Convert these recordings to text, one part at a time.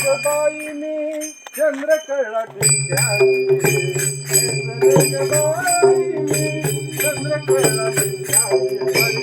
ग बाई मी चंद्रकळा बाई मी चंद्रकळा टिक्याची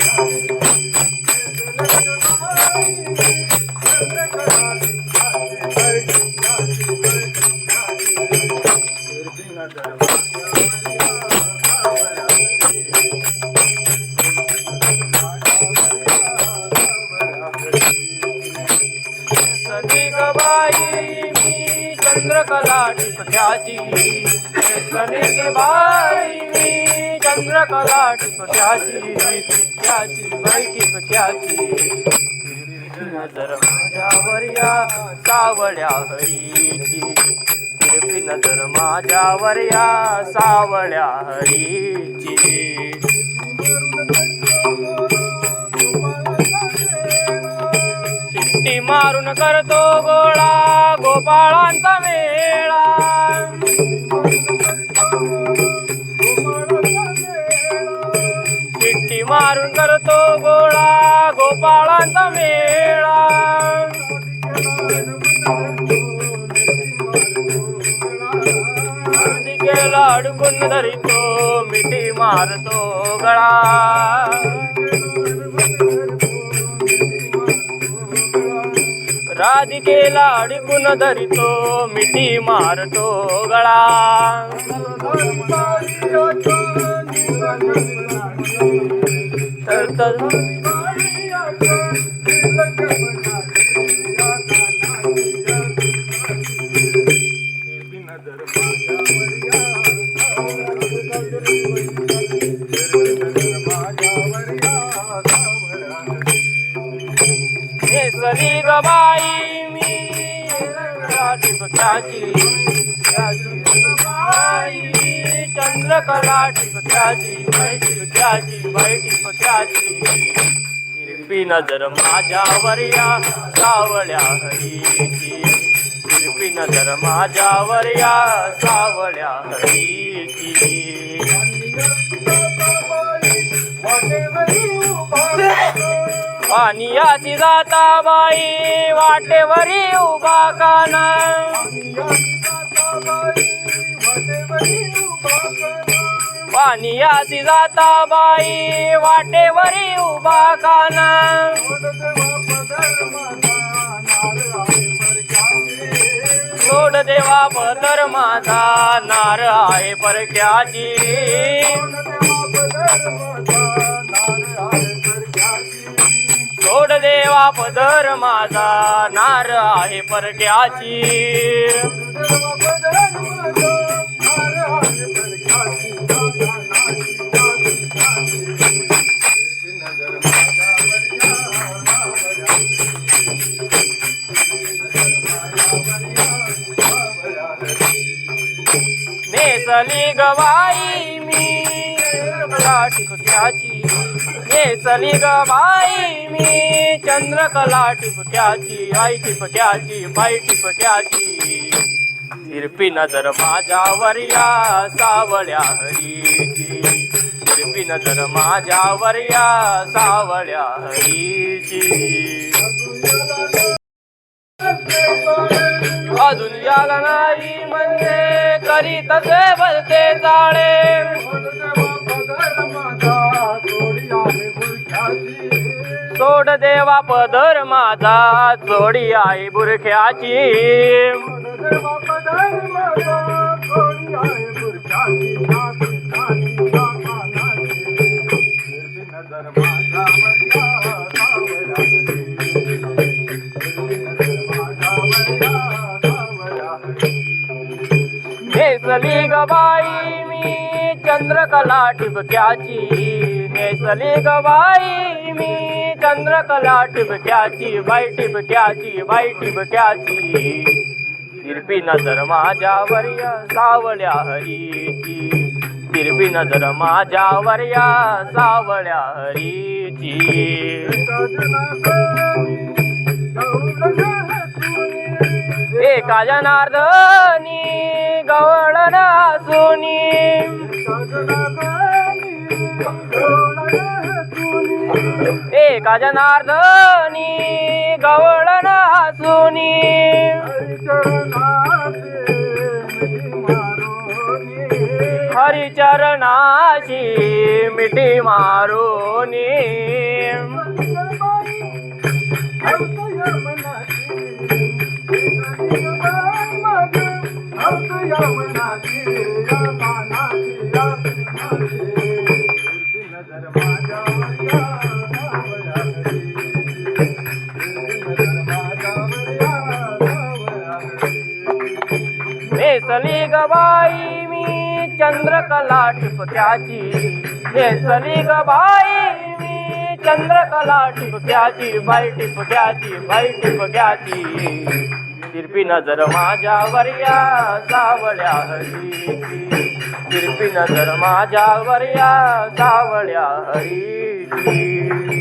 चंद्रकला टिपट्याची सनी बाई मी चंद्रकला टिपट्याची टिपट्याची बाई टिपट्याची नजर माझ्यावर या सावळ्या हरीची. तिरपी नजर माझ्यावर या सावळ्या हरीची. शिट्टी मारून करतो गोळा गोपाळांचा मेळा शिट्टी मारून करतो गोळा गोपाळांचा मेळा केला अडकून धरितो मिठी मारतो गळा राधिकेला अडकून धरितो मिठी मारतो गळा. तर तर नेसली ग बाई चंद्रकला टिपक्याची बाई टिपक्याची बाई टिपक्याची हिरपी नजर माझ्यावर या सावळ्या हरीची. हिरपी नजर माझ्यावर या सावळ्या हरीची. पानियाची जाता बाई वाटेवर उभा काना पानियाची जाता बाई वाटेवरी उभा काना सोड देवा पदर माझा नार आहे परक्याची. सोड देवा पदर माझा नार आहे परक्याची. नेसली गवाई मी चंद्रकला नेसली गवाई मी चंद्रकला टिपक्याची आई टिपक्याची बाई टिपक्याची. तिरपी नजर माझ्यावर या सावळ्या हरीची. तिरपी नजर माझ्यावर या सावळ्या हरीची. अजून याला नाही म्हणजे करीत जे भरते जाळे सोड देवा पदर माझा जोडी आई बुरख्याची. नेसली ग बाई मी चंद्रकला टिपक्याची. नेसली ग मी. चंद्रकला टिबक्याची बाई टिबक्याची बाई टिबक्याची तिरपी नजर माझ्यावर या सावळ्या हरीची. तिरपी नजर माझ्यावर या सावळ्या हरीची. एका जनार्दनी गवळण सुनी एका जनार्दनी गवळण सुनी हरिचरणाशी मिठी मारोनी. नेसली ग मी चंद्रकला टिपक्याची नेसली ग मी चंद्रकला टिपक्याची बाई टिपक्याची बाई टिपक्याची तिरपी नजर माझ्यावर या सावळ्या हरी तिरपी नजर माझ्यावर या सावळ्या हरी